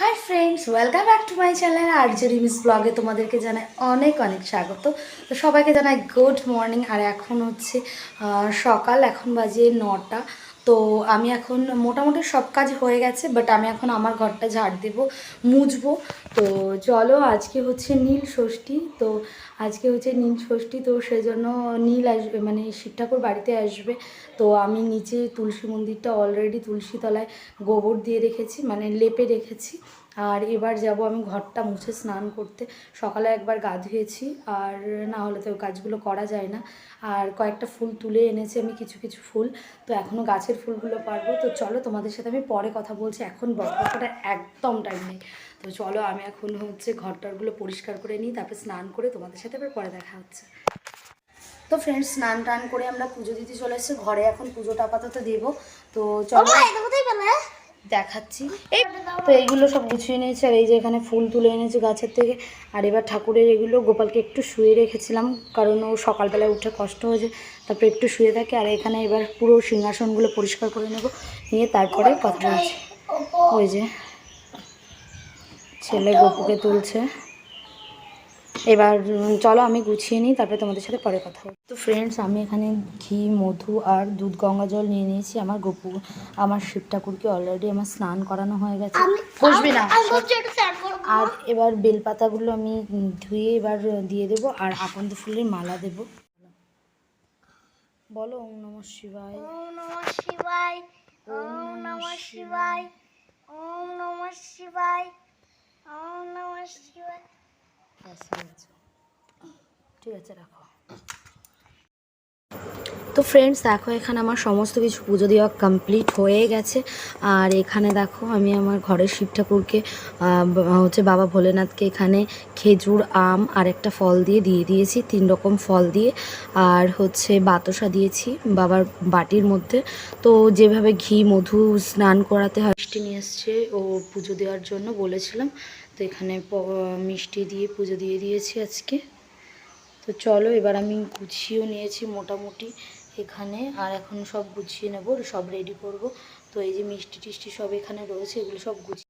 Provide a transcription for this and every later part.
Hi friends welcome back to my channel আর জেরি মিস ব্লগে তোমাদেরকে জানাই অনেক অনেক স্বাগত। তো সবাইকে জানাই গুড মর্নিং আর এখন হচ্ছে সকাল, এখন বাজে নটা। তো আমি এখন মোটামুটি সব কাজ হয়ে গেছে বাট আমি এখন আমার ঘরটা ঝাড় দেব, মুছবো। তো চলো আজকে হচ্ছে নীল ষষ্ঠী, তো আজকে হচ্ছে নীল ষষ্ঠী, তো সেজন্য নীল আসবে মানে শিব ঠাকুর বাড়িতে আসবে। তো আমি নিচে তুলসী মন্দিরটা অলরেডি তুলসী তলায় গোবর দিয়ে রেখেছি মানে লেপে রেখেছি। আর এবার যাব আমি ঘরটা মুছে স্নান করতে। সকালে একবার গা ধুয়েছি, আর না হলে তো কাজগুলো করা যায় না। আর কয়েকটা ফুল তুলে এনেছি আমি, কিছু কিছু ফুল। তো এখনও গাছের ফুলগুলো পারব। তো চলো তোমাদের সাথে আমি পরে কথা বলছি। এখন বকবকটা একদম টাইম নেই। তো চলো আমি এখন হচ্ছে ঘরটারগুলো পরিষ্কার করে নিই, তারপরে স্নান করে তোমাদের সাথে আবার পরে দেখা হচ্ছে। তো ফ্রেন্ডস স্নান টান করে আমরা পুজো দিতে চলে এসেছি। ঘরে এখন পুজোটা আপাতত দেবো। তো চলো দেখাচ্ছি। এই তো এইগুলো সব গুছিয়ে নিয়েছি, আর এই যে এখানে ফুল তুলে এনেছি গাছের থেকে। আর এবার ঠাকুরের এগুলো গোপালকে একটু শুয়ে রেখেছিলাম, কারণ ও সকালবেলায় উঠে কষ্ট হয়েছে, তারপরে একটু শুয়ে থাকে, আর এখানে এবার পুরো সিংহাসনগুলো পরিষ্কার করে নেব, নিয়ে তারপরে কথা বলছি ওই যে ছেলে গোপুকে তুলছে। এবার চলো আমি গুছিয়ে নিই তারপরে তোমাদের সাথে পরে কথা বলব তো ফ্রেন্ডস আমি এখানে ঘি মধু আর দুধ গঙ্গা জল নিয়ে নিয়েছি। আমার গপু আমার শিব ঠাকুরকে অলরেডি আমার স্নান করানো হয়ে গেছে। বসবি না। আর এবার বেলপাতাগুলো আমি ধুয়ে এবার দিয়ে দেবো আর আকন্দ ফুলের মালা দেব। বলো ওম নম শিবায়। ওম নম শিবায় ওম নম শিবায় ওম নম শিবায় ওম নমঃ শিবায়। ব্যাস হয়ে গেছে। ঠিক আছে রাখো তো ফ্রেন্ডস দেখো, এখানে আমার সমস্ত কিছু পুজো দেওয়া কমপ্লিট হয়ে গেছে। আর এখানে দেখো, আমি আমার ঘরের শিব ঠাকুরকে হচ্ছে বাবা ভোলেনাথকে এখানে খেজুর, আম আর একটা ফল দিয়ে দিয়ে দিয়েছি, তিন রকম ফল দিয়ে। আর হচ্ছে বাতাসা দিয়েছি বাবার বাটির মধ্যে। তো যেভাবে ঘি, মধু স্নান করাতে হয়, মিষ্টি নিয়ে এসছে, ও পুজো দেওয়ার জন্য বলেছিলাম। তো এখানে মিষ্টি দিয়ে পুজো দিয়ে দিয়েছি আজকে। তো চলো, এবার আমি গুছিয়েও নিয়েছি মোটামুটি। এখানে, আর এখন সব গুছিয়ে নেব, সব রেডি করব। তো এই যে মিষ্টি টিষ্টি সব এখানে রয়েছে, এগুলো সব গুছিয়ে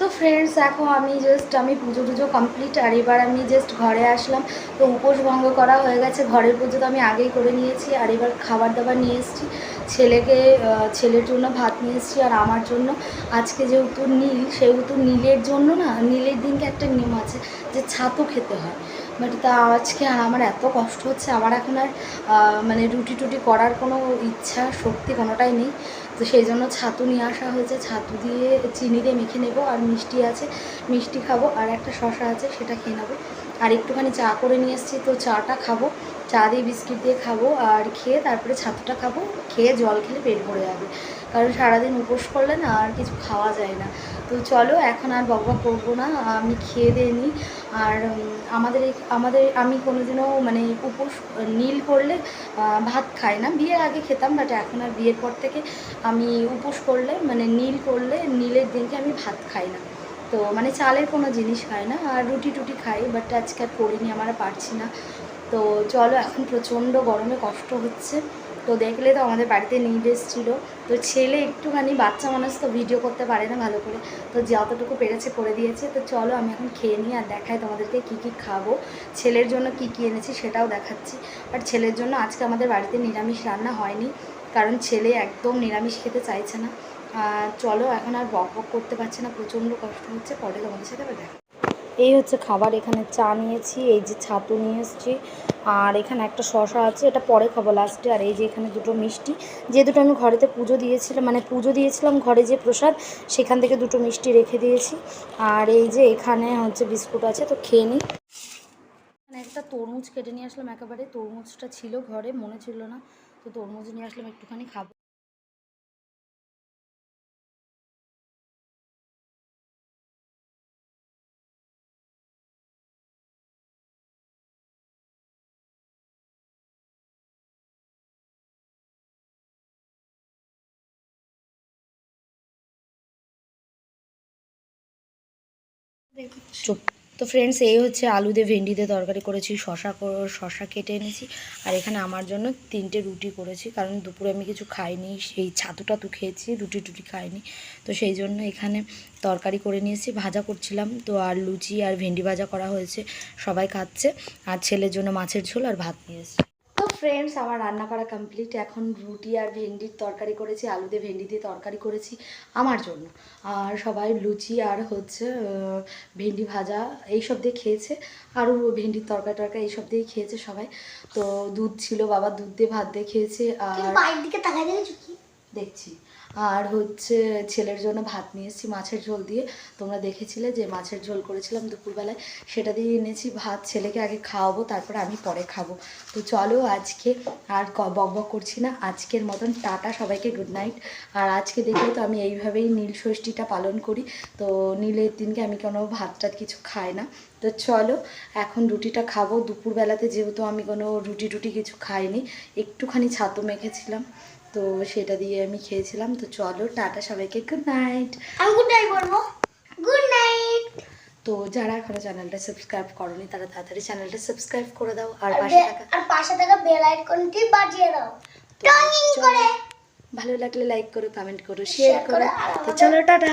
তো ফ্রেন্ডস দেখো আমি জাস্ট আমি পুজো টুজো কমপ্লিট আর এবার আমি জাস্ট ঘরে আসলাম। তো উপোস ভঙ্গ করা হয়ে গেছে। ঘরের পুজো তো আমি আগেই করে নিয়েছি, আর এবার খাবার দাবার নিয়ে এসেছি। ছেলেকে ছেলের জন্য ভাত নিয়ে এসেছি, আর আমার জন্য। আজকে যেহেতু নীল, সেহেতু নীলের জন্য না, নীলের দিনকে একটা নিয়ম আছে যে ছাতু খেতে হয়। বাট তা আজকে আর আমার এত কষ্ট হচ্ছে, আমার এখন আর মানে রুটি টুটি করার কোনো ইচ্ছা, শক্তি কোনোটাই নেই। তো সেই জন্য ছাতু নিয়ে আসা হয়েছে। ছাতু দিয়ে চিনি দিয়ে মেখে নেব আর মিষ্টি আছে। মিষ্টি খাব আর একটা শশা আছে, সেটা খেয়ে নেব। আর একটুখানি চা করে নিয়ে এসেছি, তো চাটা খাব। চা দিয়ে বিস্কিট দিয়ে খাব আর খেয়ে তারপরে ছাতুটা খাব, খেয়ে জল খেলে পেট ভরে যাবে। কারণ সারাদিন উপোস করলে না আর কিছু খাওয়া যায় না। তো চলো, এখন আর বকবা করব না, আমি খেয়ে দিয়ে নিই। আর আমাদের আমাদের, আমি কোনোদিনও মানে উপোস, নীল করলে ভাত খাই না। বিয়ের আগে খেতাম বাট এখন আর বিয়ের পর থেকে আমি উপোস করলে মানে নীল করলে, নীলের দিনকে আমি ভাত খাই না। তো মানে চালের কোনো জিনিস খাই না, আর রুটি টুটি খাই বাট আজকে আর করিনি, আমার পারছি না। তো চলো, এখন প্রচণ্ড গরমে কষ্ট হচ্ছে। তো দেখলে তো আমাদের বাড়িতে নীল এসেছিল। তো ছেলে একটুখানি বাচ্চা মানুষ তো ভিডিও করতে পারে না ভালো করে। তো যতটুকু পেরেছে করে দিয়েছে। তো চলো, আমি এখন খেয়ে নিই আর দেখাই তোমাদেরকে কী কী খাব। ছেলের জন্য কী কী এনেছি সেটাও দেখাচ্ছি। আর ছেলের জন্য আজকে আমাদের বাড়িতে নিরামিষ রান্না হয়নি, কারণ ছেলে একদম নিরামিষ খেতে চাইছে না। চলো, এখন আর বক বক করতে পারছে না, প্রচণ্ড কষ্ট হচ্ছে, পরে তোমাদের সাথে আবার দেখা এই হচ্ছে খাবার, এখানে চা নিয়েছি, এই যে ছাতু নিয়ে এসেছি, আর এখানে একটা শশা আছে, এটা পরে খাব লাস্টে আর এই যে এখানে দুটো মিষ্টি, যে দুটো আমি ঘরেতে পুজো দিয়েছিলাম মানে পুজো দিয়েছিলাম ঘরে যে প্রসাদ, সেখান থেকে দুটো মিষ্টি রেখে দিয়েছি, আর এই যে এখানে হচ্ছে বিস্কুট আছে, তো খেয়ে নিই। এখানে একটা তরমুজ কেটে নিয়ে আসলাম, একেবারে তরমুজটা ছিল ঘরে, মনে ছিল না, তো তরমুজ নিয়ে আসলাম, একটুখানি খাব। চুপ। তো ফ্রেন্ডস এই হচ্ছে আলু দিয়ে ভেন্ডি দিয়ে তরকারি করেছি, শশা শশা কেটে এনেছি, আর এখানে আমার জন্য তিনটে রুটি করেছি, কারণ দুপুরে আমি কিছু খাইনি, সেই ছাতু টাতু খেয়েছি, রুটি টুটি খাইনি, তো সেই জন্য এখানে তরকারি করে নিয়েছি, ভাজা করছিলাম, তো আর লুচি আর ভেন্ডি ভাজা করা হয়েছে, সবাই খাচ্ছে, আর ছেলের জন্য মাছের ঝোল আর ভাত নিয়েছি ফ্রেন্ডস আমার রান্না করা কমপ্লিট এখন রুটি আর ভেন্ডির তরকারি করেছি আলু দিয়ে ভেন্ডি দিয়ে তরকারি করেছি আমার জন্য। আর সবাই লুচি আর হচ্ছে ভেন্ডি ভাজা এইসব দিয়ে খেয়েছে। আরও ভেন্ডির তরকারি টরকারি এইসব দিয়েই খেয়েছে সবাই। তো দুধ ছিল বাবা, দুধ দিয়ে ভাত দিয়ে খেয়েছে। আর দিকে দেখেছ। আর হচ্ছে ছেলের জন্য ভাত নিয়ে এসেছি মাছের ঝোল দিয়ে। তোমরা দেখেছিলে যে মাছের ঝোল করেছিলাম দুপুরবেলায়। সেটা দিয়ে এনেছি ভাত, ছেলেকে আগে খাওয়াবো, তারপরে আমি পরে খাব। তো চলো আজকে আর বক বক করছি না। আজকের মতন টাটা, সবাইকে গুড নাইট আর আজকে দেখলে তো আমি এইভাবেই নীল ষষ্ঠীটা পালন করি। তো নীলের দিনকে আমি কোনো ভাত টাত কিছু খাই না। তো চলো, এখন রুটিটা খাব। দুপুরবেলাতে যেহেতু আমি কোনো রুটি টুটি কিছু খাইনি, একটুখানি ছাতু মেখেছিলাম। তো সেটা দিয়ে আমি খেয়েছিলাম। তো চলো টাটা সবাইকে গুড নাইট আমি গুড নাইট বলব। গুড নাইট তো যারা এখনও চ্যানেলটা সাবস্ক্রাইব করনি তারা তাড়াতাড়ি চ্যানেলটা সাবস্ক্রাইব করে দাও। আর পাশে থাকা আর পাশে থাকা বেল আইকনটি বাজিয়ে দাও। টং। করে। ভালো লাগলে লাইক করো কমেন্ট করো শেয়ার করো, তো চলো টাটা।